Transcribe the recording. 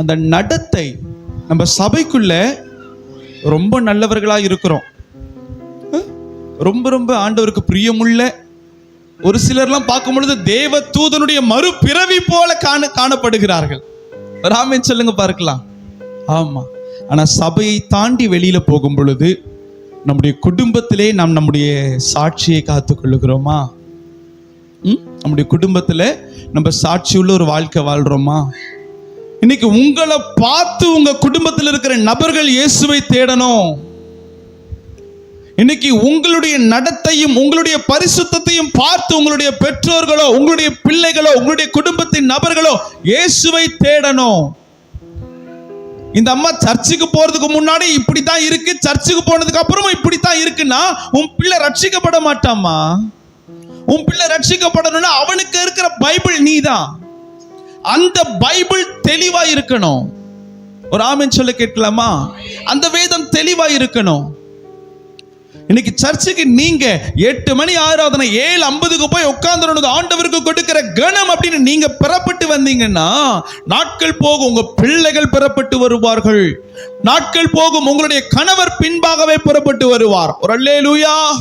அந்த நடத்தை நம்ம சபைக்குள்ள ரொம்ப நல்லவர்களாக இருக்கிறோம். ரொம்ப ரொம்ப ஆண்டவருக்கு பிரியமுள்ள ஒரு சிலர்லாம் பார்க்கும் பொழுது தேவ தூதனுடைய மறுபிறவி போல காண காணப்படுகிறார்கள். ராமன் சொல்லுங்க பார்க்கலாம். ஆமா. ஆனா சபையை தாண்டி வெளியில போகும் பொழுது நம்முடைய குடும்பத்திலே நாம் நம்முடைய சாட்சியை காத்து கொள்ளுகிறோமா? ம்? நம்முடைய குடும்பத்துல நம்ம சாட்சி உள்ள ஒரு வாழ்க்கை வாழ்றோமா? இன்னைக்கு உங்களை பார்த்து உங்க குடும்பத்தில் இருக்கிற நபர்கள் இயேசுவை தேடணும். இன்னைக்கு உங்களுடைய நடத்தையும் உங்களுடைய பரிசுத்தையும் பார்த்து உங்களுடைய பெற்றோர்களோ உங்களுடைய பிள்ளைகளோ உங்களுடைய குடும்பத்தின் நபர்களோ இயேசுவை தேடணும். இந்த அம்மா சர்ச்சுக்கு போறதுக்கு முன்னாடி இப்படி தான் இருக்கு சர்ச்சுக்கு போனதுக்கு அப்புறமும் இப்படி தான் இருக்குன்னா உன் பிள்ளை ரட்சிக்கப்பட மாட்டாமா உன் பிள்ளை ரட்சிக்கப்படணும்னா அவனுக்கு இருக்கிற பைபிள் நீதான். அந்த பைபிள் தெளிவா இருக்கணும் ஒரு ஆமின் சொல்ல கேட்கலாமா? அந்த வேதம் தெளிவா இருக்கணும் இன்னைக்கு சர்ச்சுக்கு நீங்க எட்டு மணி ஆராதனை ஏழு ஐம்பதுக்கு போய் உட்கார்ந்து ஆண்டவருக்கு கொடுக்கிற கணம் அப்படின்னு நீங்க பெறப்பட்டு வந்தீங்கன்னா நாட்கள் போகும் உங்க பிள்ளைகள் பெறப்பட்டு வருவார்கள். நாட்கள் போகும் உங்களுடைய கணவர் பின்பாகவே புறப்பட்டு வருவார். ஒரு அல்லேலூயா!